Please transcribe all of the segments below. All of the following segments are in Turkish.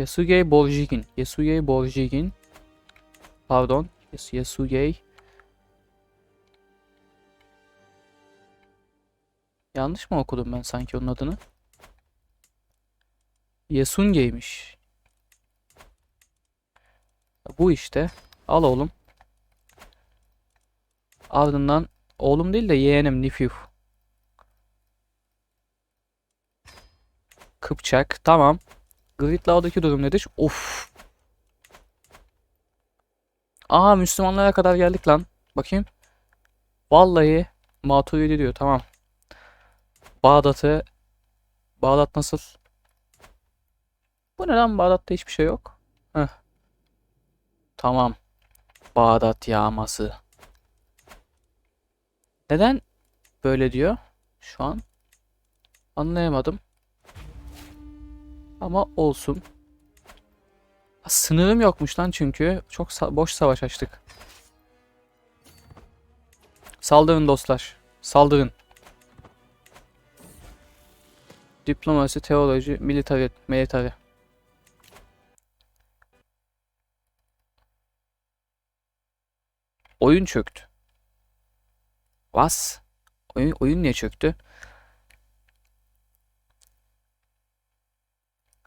Yasugei Borjigin. Yasugei Borjigin. Pardon. Yas Yasugei. Yanlış mı okudum ben sanki onun adını? Yasunge'ymiş. Bu işte. Al oğlum. Ardından oğlum değil de yeğenim Nifyu. Kıpçak. Tamam. Gridlaw'daki durum nedir? Of. Aa Müslümanlara kadar geldik lan. Bakayım. Vallahi Maturidi diyor. Tamam. Bağdat'ı Bağdat nasıl? Bu ne lan? Bağdat'ta hiçbir şey yok. Heh. Tamam. Bağdat yağması. Neden böyle diyor şu an? Anlayamadım. Ama olsun. Sınırım yokmuş lan çünkü. Çok sa- boş savaş açtık. Saldırın dostlar. Saldırın. Diplomasi, teoloji, military, military. Oyun çöktü. Was? Oyun, oyun niye çöktü?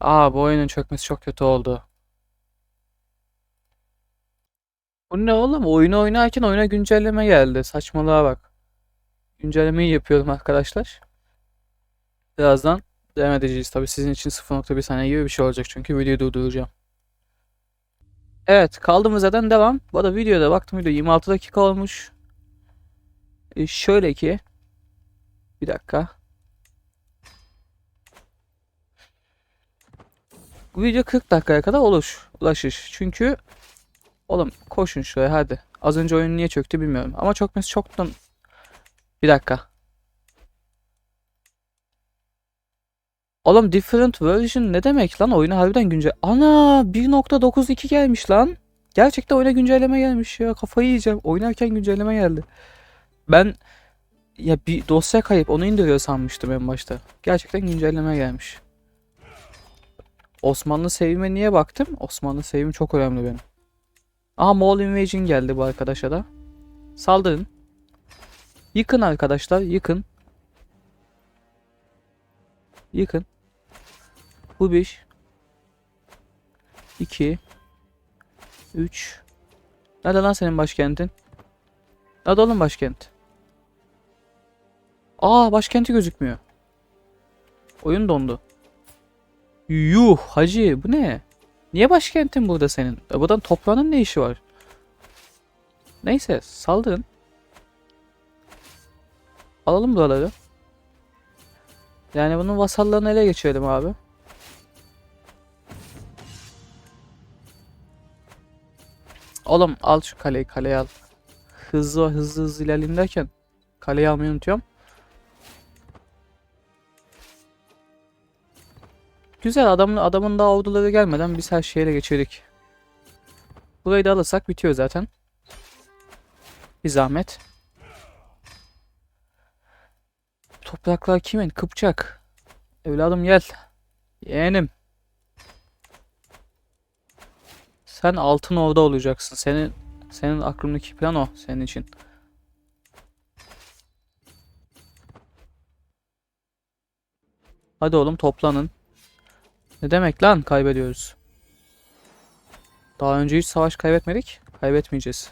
Aa bu oyunun çökmesi çok kötü oldu. Bu ne oğlum? Oyunu oynarken oyuna güncelleme geldi. Saçmalığa bak. Güncellemeyi yapıyorum arkadaşlar. Birazdan devam edeceğiz. Tabii sizin için 0.1 saniye gibi bir şey olacak çünkü videoyu durduracağım. Evet kaldığımız yerden devam. Bu arada videoda baktım video 26 dakika olmuş. E, şöyle ki bir dakika. Video 40 dakikaya kadar olur. Ulaşır. Çünkü oğlum koşun şuraya hadi. Az önce oyun niye çöktü bilmiyorum. Ama çökmesi çoktan... Bir dakika. Oğlum different version ne demek lan? Oyuna harbiden güncel... Ana 1.92 gelmiş lan. Gerçekten oyuna güncelleme gelmiş ya. Kafayı yiyeceğim. Oynarken güncelleme geldi. Ben ya bir dosya kayıp onu indiriyor sanmıştım en başta. Gerçekten güncelleme gelmiş. Osmanlı sevime niye baktım? Osmanlı sevim çok önemli benim. Aha Moğol Invasion geldi bu arkadaşa da. Saldırın. Yıkın arkadaşlar, yıkın. Yıkın. Bu bir. 2 3 Nerede lan senin başkentin? Nerede oğlum başkent? Aa başkenti gözükmüyor. Oyun dondu. Yuh hacı bu ne? Niye başkentin burada senin? E, buradan toprağının ne işi var? Neyse saldırın. Alalım buraları. Yani bunun vasallarını ele geçirelim abi. Oğlum al şu kaleyi kaleyi al. Hızlı hızlı hızlı ilerleyeyim derken kaleyi almayı unutuyorum. Güzel adamın adamın daha orduları gelmeden biz her şeyi ele geçirdik. Burayı da alırsak bitiyor zaten. Bir zahmet. Topraklar kimin? Kıpçak. Evladım gel. Yeğenim. Sen altın orada olacaksın. Senin senin aklındaki plan o senin için. Hadi oğlum toplanın. Ne demek lan kaybediyoruz? Daha önce hiç savaş kaybetmedik. Kaybetmeyeceğiz.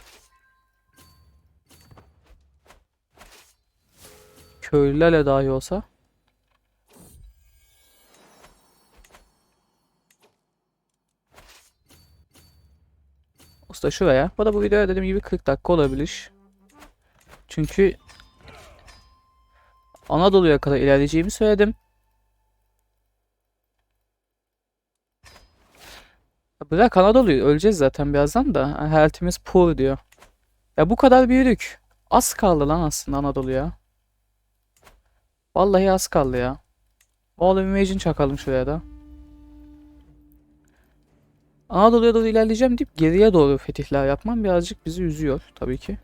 Köylülerle dahi olsa. Usta şuraya. Bu da bu videoya dediğim gibi 40 dakika olabilir. Çünkü Anadolu'ya kadar ilerleyeceğimi söyledim. Bırak Anadolu'yu öleceğiz zaten birazdan da. Health'imiz poor diyor. Ya bu kadar büyüdük. Az kaldı lan aslında Anadolu'ya. Vallahi az kaldı ya. Wall of Imagine çakalım şuraya da. Anadolu'ya doğru ilerleyeceğim deyip geriye doğru fetihler yapmam birazcık bizi üzüyor tabii ki.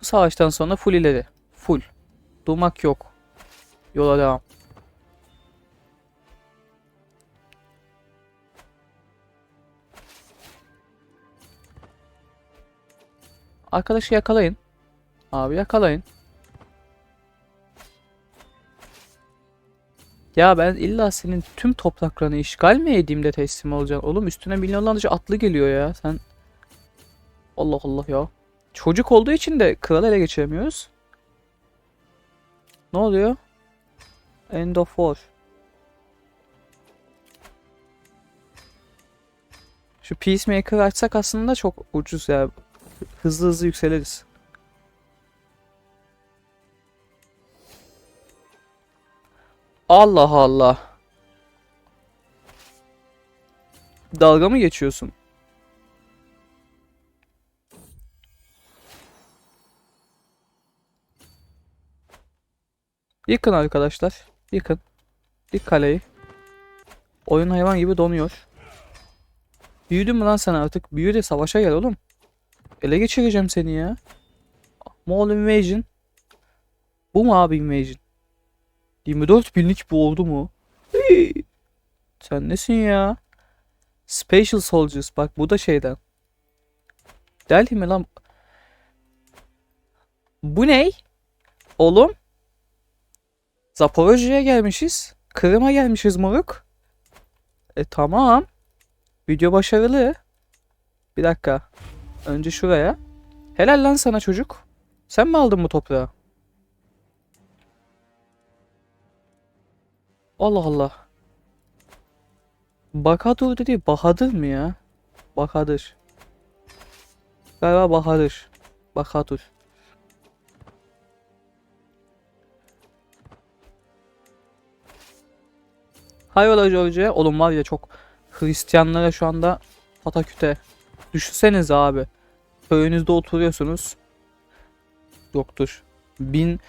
Bu savaştan sonra full ileri. Full. Durmak yok. Yola devam. Arkadaşı yakalayın. Abi yakalayın. Ya ben illa senin tüm topraklarını işgal mi edeyim de teslim olacaksın? Oğlum üstüne milyonlarca atlı geliyor ya. Sen Allah Allah ya. Çocuk olduğu için de kralı ele geçiremiyoruz. Ne oluyor? End of war. Şu Peacemaker açsak aslında çok ucuz ya. Hızlı hızlı yükseliriz. Allah Allah. Dalga mı geçiyorsun? Yıkın arkadaşlar. Yıkın. Yık kaleyi. Oyun hayvan gibi donuyor. Büyüdün mü lan sen artık? Büyü de savaşa gel oğlum. Ele geçireceğim seni ya. Mall Invasion. Bu mu abi Invasion? 24 binlik bu oldu mu? Hii. Sen nesin ya? Special Soldiers. Bak bu da şeyden. Delhi mi lan? Bu ne? Oğlum? Zaporojye'ye gelmişiz. Kırım'a gelmişiz moruk. E tamam. Video başarılı. Bir dakika. Önce şuraya. Helal lan sana çocuk. Sen mi aldın bu toprağı? Allah Allah. Bakadur dedi. Bahadır mı ya? Bakadır. Galiba Bahadır. Bakadur. Hayrola George? Oğlum var ya çok Hristiyanlara şu anda pataküte. Düşünsenize abi. Köyünüzde oturuyorsunuz. Yoktur. Bin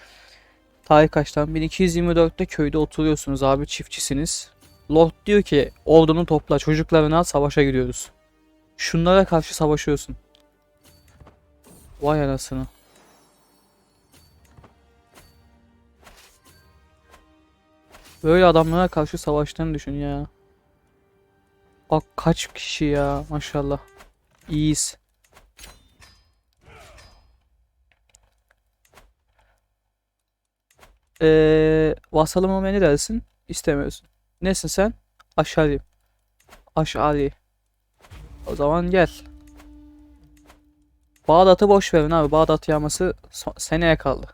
tarih kaçtan? 1224'te köyde oturuyorsunuz abi çiftçisiniz. Lord diyor ki ordunu topla çocuklarını al savaşa gidiyoruz. Şunlara karşı savaşıyorsun. Vay anasını. Böyle adamlara karşı savaştığını düşün ya. Bak kaç kişi ya maşallah. İyiyiz. Eee vasalım olmaya ne dersin? İstemiyorsun. Nesin sen? Aşari. Aşari. O zaman gel. Bağdat'ı boş verin abi. Bağdat yağması seneye kaldı.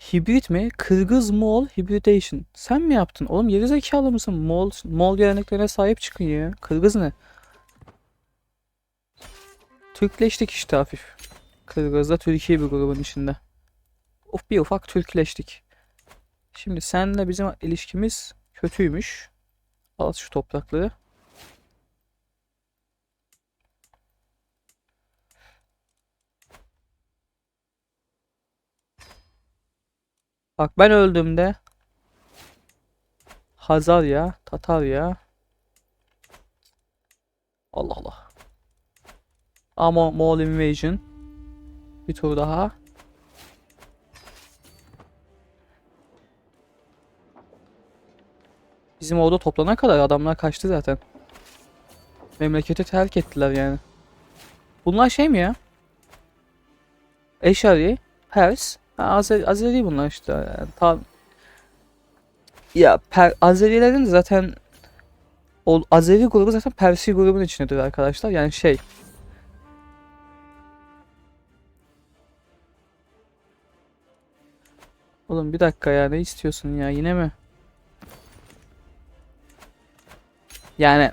Hibrit mi? Kırgız Moğol hibridation. Sen mi yaptın? Oğlum geri zekalı mısın? Moğol, Moğol geleneklerine sahip çıkın ya. Kırgız ne? Türkleştik işte hafif. Kırgız'da Türkiye bir grubun içinde. Of bir ufak Türkleştik. Şimdi senle bizim ilişkimiz kötüymüş. Al şu toprakları. Bak ben öldüğümde Hazarya, Tatarya Allah Allah. Ama Moğol Invasion bir tur daha. Bizim orada toplana kadar adamlar kaçtı zaten. Memleketi terk ettiler yani. Bunlar şey mi ya? Eşari, Pers, Azer, Azeri bunlar işte. Yani tam ya per, Azerilerin zaten o Azeri grubu zaten Persi grubun içindedir arkadaşlar. Yani şey Oğlum bir dakika ya ne istiyorsun ya yine mi? Yani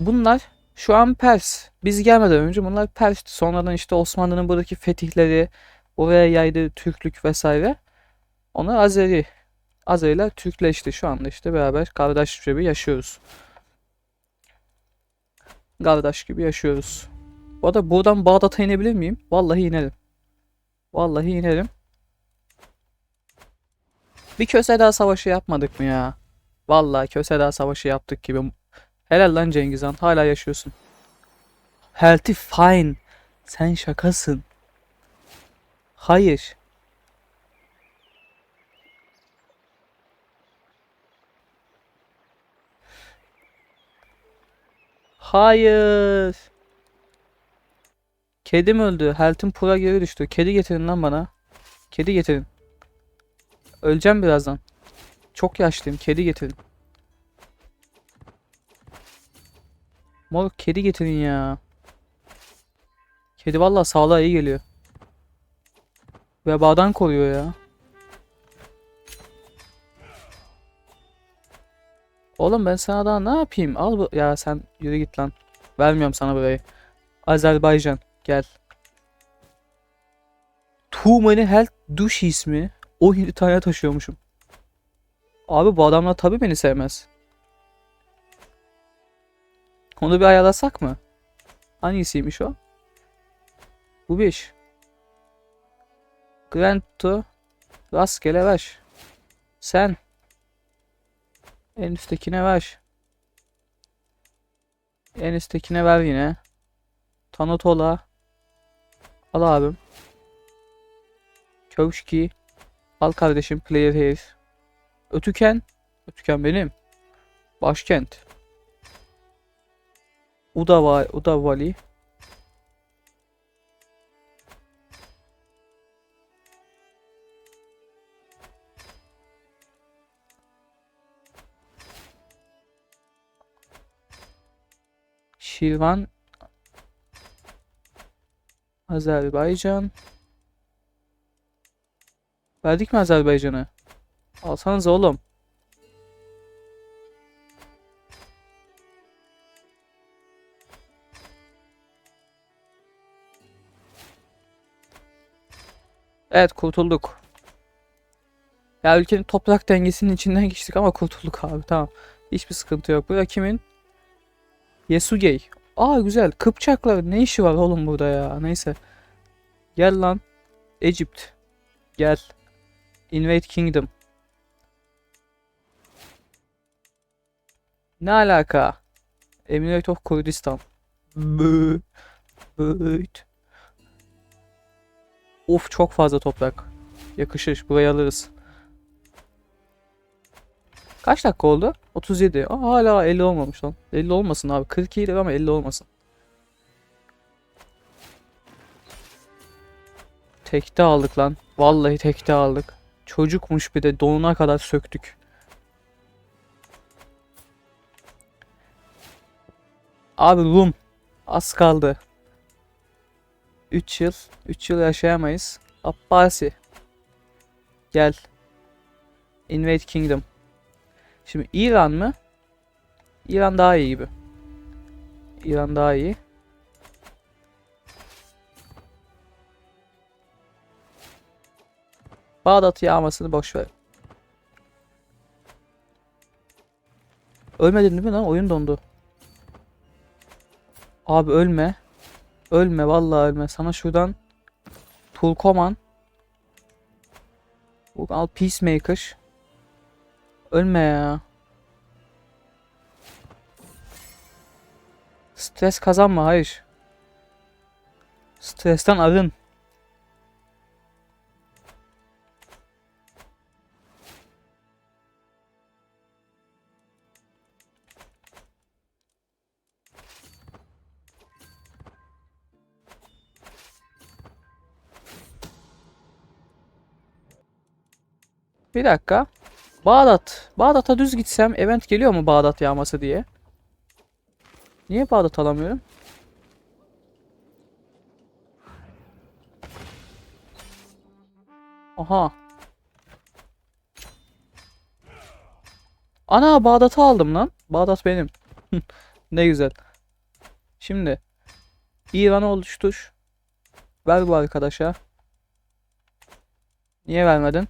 bunlar şu an Pers. Biz gelmeden önce bunlar Pers'ti. Sonradan işte Osmanlı'nın buradaki fetihleri, oraya yaydığı Türklük vesaire. Onlar Azeri. Azeriler Türkleşti. Şu anda işte beraber kardeş gibi yaşıyoruz. Kardeş gibi yaşıyoruz. Bu arada buradan Bağdat'a inebilir miyim? Vallahi inerim. Vallahi inerim. Bir Köse Dağı Savaşı yapmadık mı ya? Vallahi Köse Dağı Savaşı yaptık gibi. Helal lan Cengiz Han. Hala yaşıyorsun. Healthy fine. Sen şakasın. Hayır. Hayır. Kedim öldü. Health'im pura geri düştü. Kedi getirin lan bana. Kedi getirin. Öleceğim birazdan. Çok yaşlıyım. Kedi getirin. Mor kedi getirin ya. Kedi vallahi sağlığa iyi geliyor. Vebadan koruyor ya. Oğlum ben sana daha ne yapayım? Al bu. Ya sen yürü git lan. Vermiyorum sana burayı. Azerbaycan gel. Too many health douches mi? 17 tane taşıyormuşum. Abi bu adamlar tabii beni sevmez. Onu bir ayarlasak mı? Hangisiymiş o? Bu 5. Grento rastgele ver. Sen en üsttekine ver. En üsttekine ver yine. Tanatola. Al abim. Kövşki. Al kardeşim player here. Ötüken. Ötüken benim. Başkent. Udava, Udavali. Şirvan Azerbaycan Verdik mi Azerbaycan'ı? Alsanız oğlum. Evet kurtulduk. Ya ülkenin toprak dengesinin içinden geçtik ama kurtulduk abi tamam. Hiçbir sıkıntı yok. Bu kimin? Yesugey. Aa güzel. Kıpçaklar ne işi var oğlum burada ya? Neyse. Gel lan. Egypt. Gel. Invade Kingdom. Ne alaka? Emirate of Kurdistan. Böööt. Böööt. Of çok fazla toprak. Yakışır. Burayı alırız. Kaç dakika oldu? 37. Aa, hala 50 olmamış lan. 50 olmasın abi. 42 ama 50 olmasın. Tekte aldık lan. Vallahi tekte aldık. Çocukmuş bir de donuna kadar söktük. Abi Rum. Az kaldı. 3 yıl. 3 yıl yaşayamayız. Abbasi. Gel. Invade Kingdom. Şimdi İran mı? İran daha iyi gibi. İran daha iyi. Bağdat yağmasını boş ver. Ölmedin değil mi lan? Oyun dondu. Abi ölme. Ölme vallahi ölme. Sana şuradan Tulkoman al Peacemaker. Ölme ya. Stres kazanma hayır. Stresten arın. Bir dakika. Bağdat. Bağdat'a düz gitsem event geliyor mu Bağdat yağması diye? Niye Bağdat alamıyorum? Aha. Ana Bağdat'ı aldım lan. Bağdat benim. ne güzel. Şimdi İran'ı oluştur. Ver bu arkadaşa. Niye vermedin?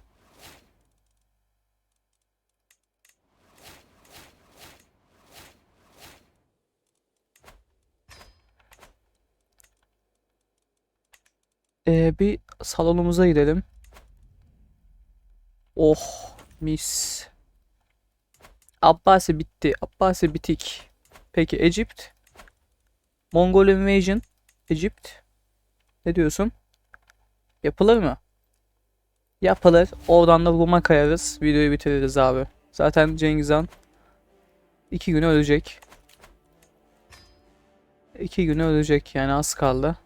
Ee, bir salonumuza gidelim. Oh mis. Abbasi bitti. Abbasi bitik. Peki Egypt. Mongol Invasion. Egypt. Ne diyorsun? Yapılır mı? Yapılır. Oradan da Rum'a kayarız. Videoyu bitiririz abi. Zaten Cengiz Han iki güne ölecek. İki güne ölecek yani az kaldı.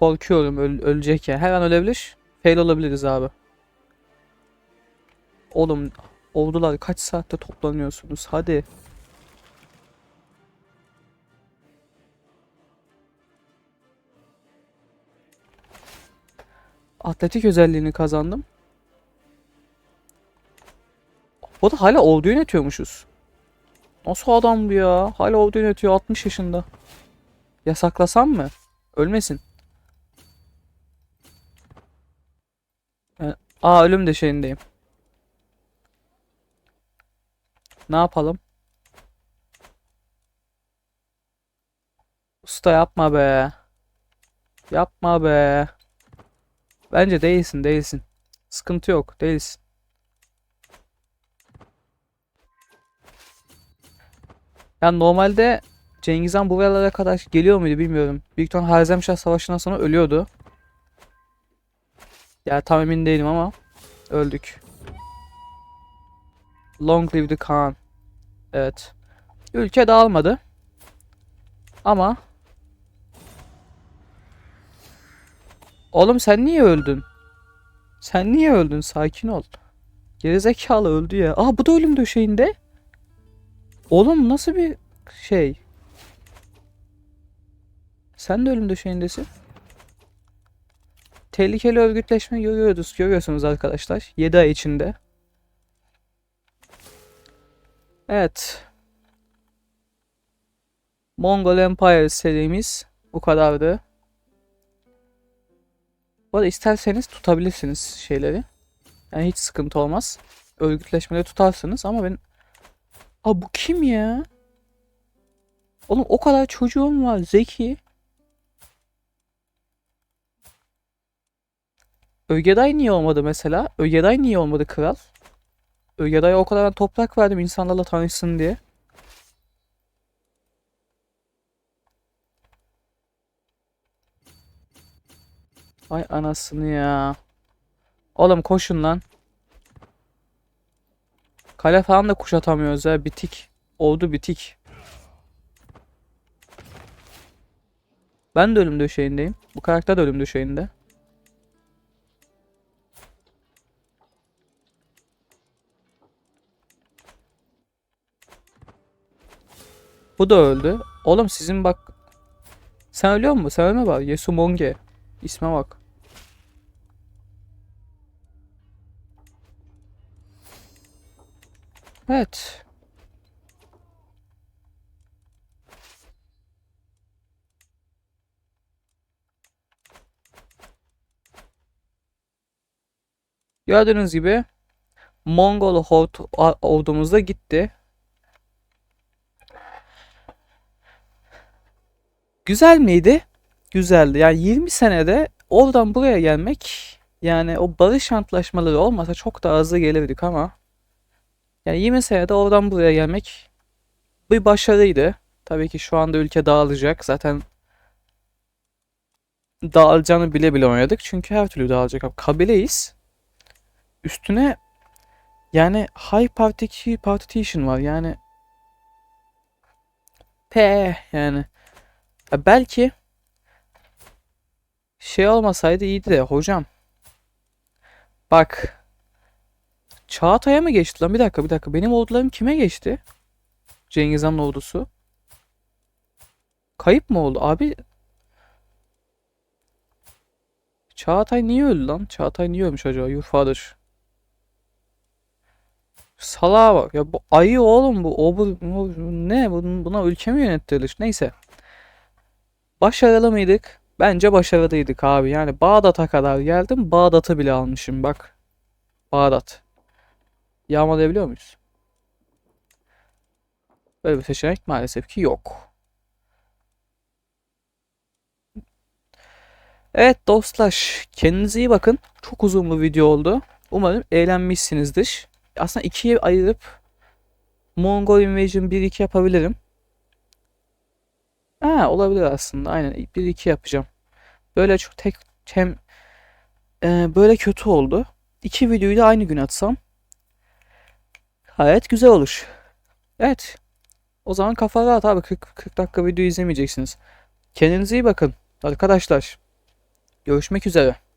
Korkuyorum öl- ölecek ya. Her an ölebilir. Fail olabiliriz abi. Oğlum ordular kaç saatte toplanıyorsunuz? Hadi. Atletik özelliğini kazandım. Bu da hala ordu yönetiyormuşuz. Nasıl adam bu ya? Hala ordu yönetiyor 60 yaşında. Yasaklasam mı? Ölmesin. Ben- Aa ölüm döşeğindeyim. Ne yapalım? Usta yapma be. Yapma be. Bence değilsin değilsin. Sıkıntı yok değilsin. Yani normalde Cengiz Han buralara kadar geliyor muydu bilmiyorum. Büyük ihtimal Harzemşah Savaşı'ndan sonra ölüyordu. Ya tam emin değilim ama öldük. Long live the Khan. Evet. Ülke dağılmadı. Ama Oğlum sen niye öldün? Sen niye öldün? Sakin ol. Gerizekalı öldü ya. Aa bu da ölüm döşeğinde. Oğlum nasıl bir şey? Sen de ölüm döşeğindesin. Tehlikeli örgütleşme görüyoruz, görüyorsunuz arkadaşlar. 7 ay içinde. Evet. Mongol Empire serimiz bu kadardı. Bu arada isterseniz tutabilirsiniz şeyleri. Yani hiç sıkıntı olmaz. Örgütleşmeleri tutarsınız ama ben... Aa bu kim ya? Oğlum o kadar çocuğum var zeki. Ögeday niye olmadı mesela? Ögeday niye olmadı kral? Ögeday'a o kadar ben toprak verdim insanlarla tanışsın diye. Ay anasını ya. Oğlum koşun lan. Kale falan da kuşatamıyoruz ya. Bitik. Oldu bitik. Ben de ölüm döşeğindeyim. Bu karakter de ölüm döşeğinde. Bu da öldü. Oğlum sizin bak. Sen ölüyor musun? Sen ölme bak. Yesumonge. İsme bak. Evet. Gördüğünüz gibi Mongol ordumuz da gitti. Güzel miydi? Güzeldi. Yani 20 senede oradan buraya gelmek yani o barış antlaşmaları olmasa çok daha hızlı gelirdik ama yani 20 senede oradan buraya gelmek bir başarıydı. Tabii ki şu anda ülke dağılacak. Zaten dağılacağını bile bile oynadık. Çünkü her türlü dağılacak. Abi, kabileyiz. Üstüne yani high party partition var. Yani P yani Ya belki şey olmasaydı iyiydi de hocam. Bak Çağatay'a mı geçti lan? Bir dakika bir dakika. Benim ordularım kime geçti? Cengiz Han'ın ordusu. Kayıp mı oldu? Abi Çağatay niye öldü lan? Çağatay niye ölmüş acaba? Your father. Salağa bak. Ya bu ayı oğlum bu. O bu, bu- ne? Bun- Buna ülke mi yönettirilir? Neyse. Başarılı mıydık? Bence başarılıydık abi. Yani Bağdat'a kadar geldim. Bağdat'ı bile almışım bak. Bağdat. Yağmalayabiliyor muyuz? Böyle bir seçenek maalesef ki yok. Evet dostlar, kendinize iyi bakın. Çok uzun bir video oldu. Umarım eğlenmişsinizdir. Aslında ikiye ayırıp Mongol Invasion 1-2 yapabilirim. Ha olabilir aslında. Aynen 1-2 yapacağım. Böyle çok tek hem e, böyle kötü oldu. İki videoyu da aynı gün atsam gayet güzel olur. Evet. O zaman kafa rahat abi 40, 40 dakika video izlemeyeceksiniz. Kendinize iyi bakın arkadaşlar. Görüşmek üzere.